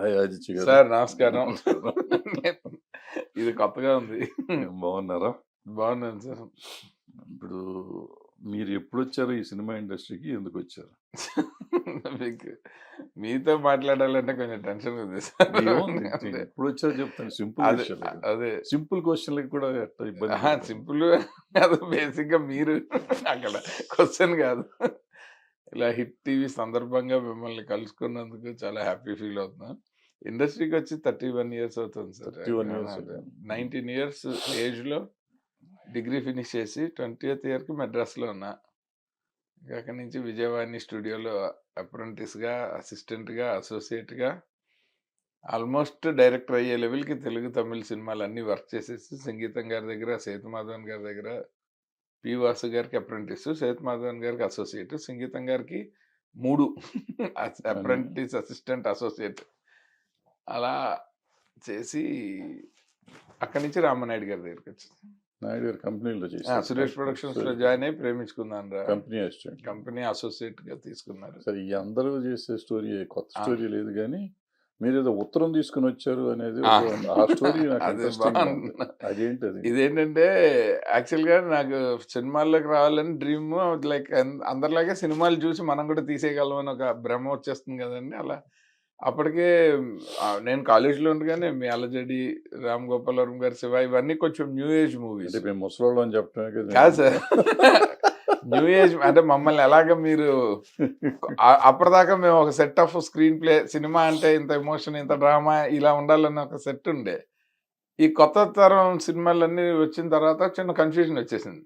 Hi Aditya గారు. Sir నమస్కారం. ఇది కొత్తగా ఉంది. బాగున్నారా? బాగున్నాను సార్. ఇప్పుడు మీరు ఎప్పుడు వచ్చారు ఈ సినిమా ఇండస్ట్రీకి? ఎందుకు వచ్చారు మీకు మీతో మాట్లాడాలంటే కొంచెం టెన్షన్ ఉంది సార్? అదే. ఎప్పుడు వచ్చారో చెప్తాను. సింపుల్ అదే అదే. సింపుల్ క్వశ్చన్లకి కూడా ఇబ్బంది? సింపుల్ కాదు బేసిక్గా మీరు అక్కడ క్వశ్చన్ కాదు. ఇలా హిట్ టీవీ సందర్భంగా మిమ్మల్ని కలుసుకున్నందుకు చాలా హ్యాపీ ఫీల్ అవుతున్నా ఇండస్ట్రీకి వచ్చి థర్టీ వన్ ఇయర్స్ అవుతుంది సార్. 31 years అవుతుంది. నైన్టీన్ ఇయర్స్ ఏజ్లో డిగ్రీ ఫినిష్ చేసి ట్వంటీయత్ ఇయర్కి మెడ్రాస్లో ఉన్నా. ఇంకా అక్కడి నుంచి విజయవాణి స్టూడియోలో అప్రెంటిస్గా అసిస్టెంట్గా అసోసియేట్గా ఆల్మోస్ట్ డైరెక్టర్ అయ్యే లెవెల్కి తెలుగు తమిళ సినిమాలు అన్ని వర్క్ చేసేసి సంగీతం గారి దగ్గర సేతుమాధవన్ గారి దగ్గర పి వాసు గారికి అప్రెంటిస్ సేతుమాధవన్ గారికి అసోసియేట్ సంగీతం గారికి మూడు. Apprentice assistant associate. అలా చేసి అక్కడి నుంచి రామనాయుడు గారి దగ్గరికి వచ్చింది నాయుడు గారు కంపెనీలో చేశారు. సురేష్ ప్రొడక్షన్స్లో జాయిన్ అయ్యి ప్రేమించుకున్నాను రా కంపెనీ అసిస్టెంట్. కంపెనీ అసోసియేట్గా తీసుకున్నారు. సరే ఈ అందరూ చేసే స్టోరీ కొత్త. స్టోరీ లేదు కానీ మీరు ఏదో ఉత్తరం తీసుకుని వచ్చారు అనేది ఆ. స్టోరీ. అదేంటి ఇదేంటంటే యాక్చువల్గా నాకు సినిమాల్లోకి రావాలని డ్రీమ్ లైక్ అందరిలాగే సినిమాలు చూసి మనం కూడా తీసేయగలం అని ఒక భ్రమ వచ్చేస్తుంది కదండి. అలా అప్పటికే నేను కాలేజీలో ఉండగానే మీ అలజడి రామ్ గోపాల్ వర్మ గారి శివ ఇవన్నీ కొంచెం న్యూ ఏజ్ మూవీస్. ముసలోళ్ళు అని చెప్పడమే కదా సార్. న్యూ ఏజ్ అంటే మమ్మల్ని ఎలాగ మీరు అప్పటిదాకా మేము ఒక set of screenplay cinema అంటే ఇంత ఎమోషన్ ఇంత డ్రామా ఇలా ఉండాలన్న ఒక సెట్ ఉండే. ఈ కొత్త తరం సినిమాలన్నీ వచ్చిన తర్వాత చిన్న కన్ఫ్యూజన్ వచ్చేసింది.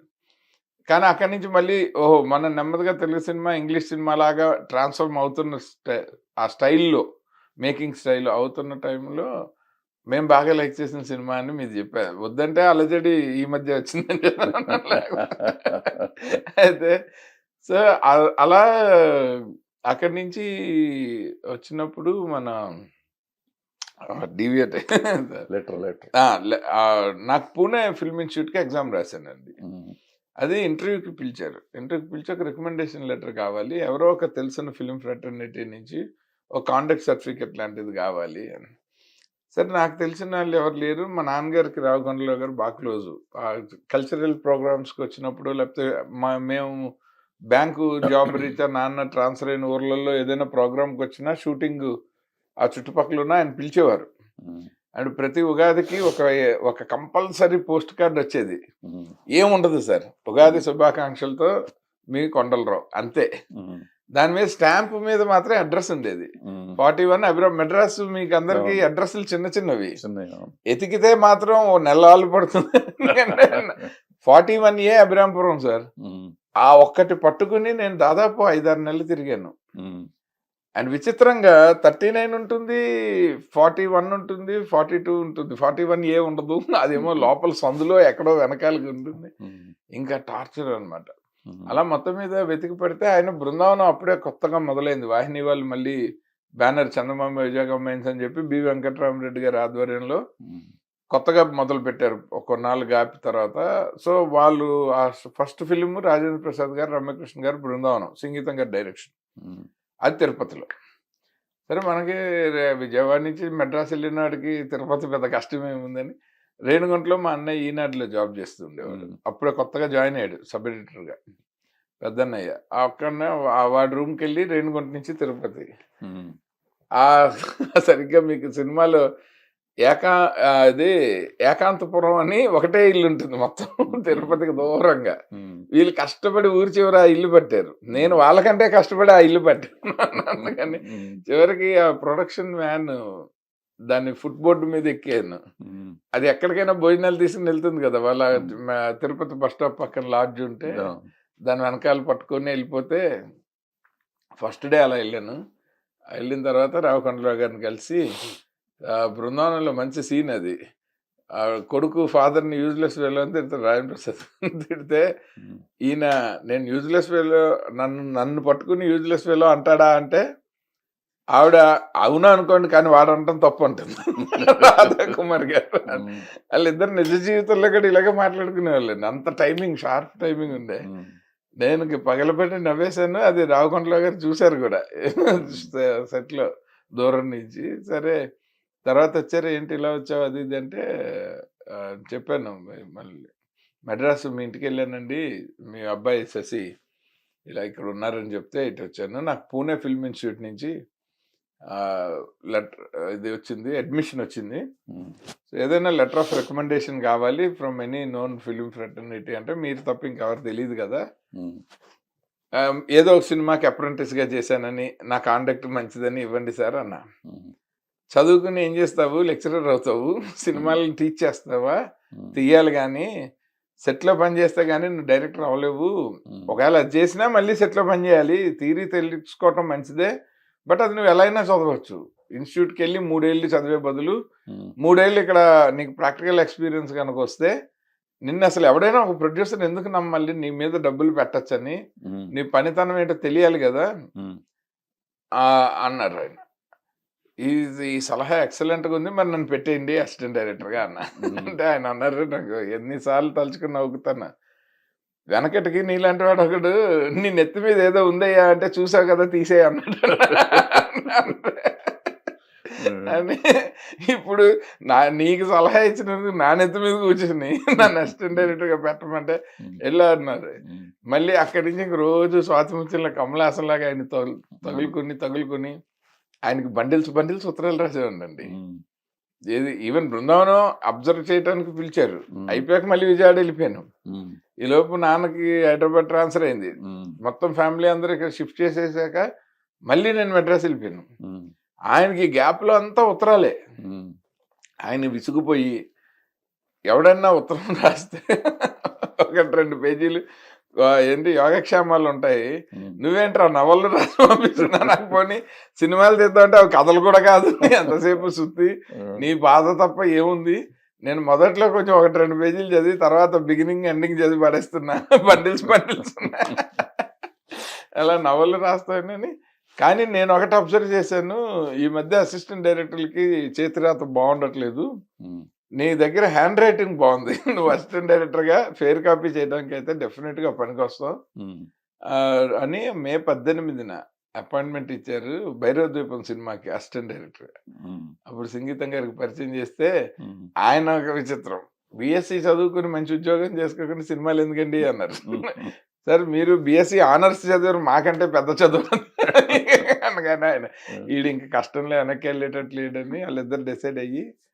కానీ అక్కడి నుంచి మళ్ళీ ఓహో మన నెమ్మదిగా తెలుగు సినిమా ఇంగ్లీష్ సినిమా లాగా ట్రాన్స్ఫార్మ్ అవుతున్న స్టై ఆ స్టైల్లో మేకింగ్ స్టైల్ అవుతున్న టైంలో మేము బాగా లైక్ చేసిన సినిమా అని మీరు చెప్పారు. వద్దంటే అలజడి ఈ మధ్య వచ్చిందని. అయితే సో అలా అక్కడి నుంచి వచ్చినప్పుడు మన డివియేట్ లెటర్ లెటర్. నాకు పూణే ఫిల్మ్ ఇన్స్టిట్యూట్కి ఎగ్జామ్ రాశానండి. అది ఇంటర్వ్యూకి పిలిచారు. ఇంటర్వ్యూకి పిలిచి ఒక రికమెండేషన్ లెటర్ కావాలి. ఎవరో ఒక తెలిసిన ఫిల్మ్ ఫ్రెటర్నిటీ నుంచి ఒక కాంటాక్ట్ సర్టిఫికెట్ లాంటిది కావాలి. అని సరే నాకు తెలిసిన వాళ్ళు ఎవరు లేరు. మా నాన్నగారికి రావుగొండలో గారు బాగా క్లోజు. కల్చరల్ ప్రోగ్రామ్స్కి వచ్చినప్పుడు లేకపోతే మా మేము బ్యాంకు జాబ్ రీత్యా నాన్న ట్రాన్స్ఫర్ అయిన ఊర్లలో ఏదైనా ప్రోగ్రామ్కి వచ్చినా షూటింగ్ ఆ చుట్టుపక్కల ఉన్న ఆయన పిలిచేవారు. అండ్ ప్రతి ఉగాదికి ఒక ఒక కంపల్సరీ పోస్ట్ కార్డ్ వచ్చేది. ఏముండదు సార్. ఉగాది శుభాకాంక్షలతో మీ కొండలరావు. అంతే. దాని మీద స్టాంప్ మీద మాత్రం అడ్రస్ ఉండేది. ఫార్టీ వన్ అభిరామ్ మెడ్రాస్ మీకు అందరికి. అడ్రస్లు చిన్న చిన్నవి. ఎతికితే మాత్రం ఓ నెలలు పడుతుంది. Forty one A Abhiramapuram sir. ఆ ఒక్కటి పట్టుకుని నేను దాదాపు ఐదారు నెలలు తిరిగాను. అండ్ విచిత్రంగా థర్టీ నైన్ ఉంటుంది ఫార్టీ వన్ ఉంటుంది ఫార్టీ టూ ఉంటుంది. ఫార్టీ వన్ ఏ ఉండదు. అదేమో లోపల సందులో ఎక్కడో వెనకాలకి ఉంటుంది. ఇంకా టార్చర్ అన్నమాట. ఉమ్. అలా మొత్తం మీద వెతికి పెడితే ఆయన బృందావనం అప్పుడే కొత్తగా మొదలైంది. వాహిని వాళ్ళు మళ్ళీ బ్యానర్ చందమామ విజయగమ్మైన్స్ అని చెప్పి బి వెంకటరామరెడ్డి గారి ఆధ్వర్యంలో కొత్తగా మొదలు పెట్టారు. ఒక కొన్నాళ్ళు గాపి తర్వాత. సో వాళ్ళు ఆ ఫస్ట్ ఫిలిం రాజేంద్ర ప్రసాద్ గారు రమ్యకృష్ణ గారు బృందావనం సంగీతం గారి డైరెక్షన్. అది తిరుపతిలో. సరే మనకి విజయవాడ నుంచి మెడ్రాస్ వెళ్ళినాడికి తిరుపతి పెద్ద కష్టం ఏముందని రేణుగుంటలో మా అన్నయ్య ఈనాడులో జాబ్ చేస్తుండేవాడు. అప్పుడే కొత్తగా జాయిన్ అయ్యాడు సబ్ ఎడిటర్గా. పెద్దన్నయ్య. అక్కడనే వాడి రూమ్కి వెళ్ళి రేణుగుంట నుంచి తిరుపతి. ఆ సరిగ్గా మీకు సినిమాలో ఏకా ఇది ఏకాంతపురం అని ఒకటే ఇల్లు ఉంటుంది మొత్తం తిరుపతికి దూరంగా. వీళ్ళు కష్టపడి ఊరి చివర ఆ ఇల్లు పట్టారు. నేను వాళ్ళకంటే కష్టపడి ఆ ఇల్లు పట్టాను అందుకని చివరికి ఆ ప్రొడక్షన్ మ్యాన్ దాన్ని ఫుట్ బోర్డు మీద ఎక్కాను అది ఎక్కడికైనా భోజనాలు తీసుకుని వెళ్తుంది కదా వాళ్ళ తిరుపతి బస్ స్టాప్ పక్కన లాడ్జ్ ఉంటే. దాని వెనకాల పట్టుకొని వెళ్ళిపోతే ఫస్ట్ డే అలా వెళ్ళాను. వెళ్ళిన తర్వాత రావకొండరావు గారిని కలిసి బృందావనంలో మంచి సీన్ అది. కొడుకు ఫాదర్ని యూజ్లెస్ వేలో అని తిడతాడు రాజన్ ప్రసాద్ తిడితే ఈయన నేను యూజ్లెస్ వేలో నన్ను నన్ను పట్టుకుని యూజ్లెస్ వేలో అంటాడా అంటే ఆవిడ అవునా అనుకోండి కానీ వాడు అంటాం తప్పు అంటుంది రాధా కుమార్ గారు వాళ్ళిద్దరు నిజ జీవితంలో కూడా ఇలాగే మాట్లాడుకునే వాళ్ళండి అంత టైమింగ్ షార్ప్ టైమింగ్ ఉండే. నేను పగలబెట్టి నవ్వేశాను. అది రావుకొండలో గారు చూశారు కూడా. సెట్లో దూరం నుంచి. సరే తర్వాత వచ్చారు. ఏంటి ఇలా వచ్చావు? అది ఇది అంటే చెప్పాను మళ్ళీ మెడ్రాస్ మీ ఇంటికి వెళ్ళానండి. మీ అబ్బాయి శశి ఇలా ఇక్కడ ఉన్నారని చెప్తే ఇటు వచ్చాను. నాకు పూణే ఫిల్మ్ ఇన్స్టిట్యూట్ నుంచి లెటర్ ఇది వచ్చింది అడ్మిషన్ వచ్చింది. సో ఏదైనా లెటర్ ఆఫ్ రికమెండేషన్ కావాలి from any known film fraternity అంటే మీరు తప్ప ఇంకెవరు తెలియదు కదా. ఏదో ఒక సినిమాకి అప్రెంటిస్గా చేశానని నా కాండక్ట్ మంచిదని ఇవ్వండి సార్ అన్న. చదువుకుని ఏం చేస్తావు? లెక్చరర్ అవుతావు. సినిమాలు టీచ్ చేస్తావా? తీయాలి కానీ సెట్లో పని చేస్తే కానీ నువ్వు డైరెక్టర్ అవ్వలేవు. ఒకవేళ అది చేసినా మళ్ళీ సెట్లో పని చేయాలి. థీరీ తెలుసుకోవటం మంచిదే. బట్ అది నువ్వు ఎలా అయినా చదవచ్చు. ఇన్స్టిట్యూట్కి వెళ్ళి మూడేళ్ళు చదివే బదులు మూడేళ్ళు ఇక్కడ నీకు ప్రాక్టికల్ ఎక్స్పీరియన్స్ కనుక వస్తే నిన్ను అసలు ఎవడైనా ఒక ప్రొడ్యూసర్ ఎందుకు నమ్మాలి? నీ మీద డబ్బులు పెట్టచ్చని నీ పనితనం ఏంటో తెలియాలి కదా? అన్నారు ఆయన. ఈ ఈ సలహా ఎక్సలెంట్గా ఉంది. మరి నన్ను పెట్టేయండి అసిస్టెంట్ డైరెక్టర్గా అన్న. అంటే ఆయన అన్నారు నాకు ఎన్నిసార్లు తలుచుకుని నవ్వుతాను వెనకటికి నీలాంటి వాడు ఒకడు నీ నెత్తి మీద ఏదో ఉందయ్యా అంటే చూసావు కదా తీసేయి అన్నాడు. అని ఇప్పుడు నా నీకు సలహా ఇచ్చినందుకు నా నెత్తి మీద కూర్చొని నన్ను అసిస్టెంట్ డైరెక్టర్గా పెట్టమంటే వెళ్ళా అన్నారు. మళ్ళీ అక్కడి నుంచి ఇంక రోజు స్వాతిముత్యంలో కమలాసంలాగా ఆయన తగులు తగులుకుని తగులుకుని ఆయనకి బండిల్స్ బండిల్స్ ఉత్తరాలు రాసేవాడండి ఏది ఈవెన్ బృందావనం అబ్జర్వ్ చేయడానికి పిలిచారు. అయిపోయాక మళ్ళీ విజయవాడ వెళ్ళిపోయాను. ఈ లోపు నాన్నకి హైదరాబాద్ ట్రాన్స్ఫర్ అయింది. మొత్తం ఫ్యామిలీ అందరూ ఇక్కడ షిఫ్ట్ చేసేసాక మళ్ళీ నేను మెడ్రాస్ వెళ్ళిపోయాను. ఆయనకి గ్యాప్లో అంతా ఉత్తరాలే. ఆయన విసుగుపోయి ఎవడన్నా ఉత్తరం రాస్తే ఒకటి రెండు పేజీలు ఏంటి యోగక్షేమాలు ఉంటాయి. నువ్వేంట్రా నవళ్ళు రాసి పంపిస్తున్నా నాకు పోనీ. సినిమాలు తీద్దామంటే అవి కథలు కూడా కాదు. ఎంతసేపు సుత్తి. నీ బాధ తప్ప ఏముంది? నేను మొదట్లో కొంచెం ఒకటి రెండు పేజీలు చదివి తర్వాత బిగినింగ్ ఎండింగ్ చదివి పడేస్తున్నా. బండిల్స్ బండిల్స్ అలా నవలు రాస్తానని కానీ నేను ఒకటి అబ్జర్వ్ చేశాను. ఈ మధ్య అసిస్టెంట్ డైరెక్టర్లకి చేతిరాత బాగుండట్లేదు. నీ దగ్గర హ్యాండ్ రైటింగ్ బాగుంది. నువ్వు అసిస్టెంట్ డైరెక్టర్గా ఫేర్ కాపీ చేయడానికి అయితే డెఫినెట్గా పనికి వస్తావు. ఉమ్, ఆ, అని మే పద్దెనిమిదిన అపాయింట్మెంట్ ఇచ్చారు భైరవ ద్వీపం సినిమాకి అసిస్టెంట్ డైరెక్టర్ ఉమ్, అప్పుడు సంగీతం గారికి పరిచయం చేస్తే ఉమ్, ఆయన ఒక విచిత్రం. బిఎస్సి చదువుకుని మంచి ఉద్యోగం చేసుకోకుండా సినిమాలు ఎందుకండి అన్నారు. ఉమ్, సార్ మీరు బిఎస్సి ఆనర్స్ చదివారు మాకంటే పెద్ద చదువు అనగానే ఆయన వీడు ఇంకా కష్టంలో వెనక్కి వెళ్ళేటట్లు లేడని వాళ్ళిద్దరు డిసైడ్ అయ్యి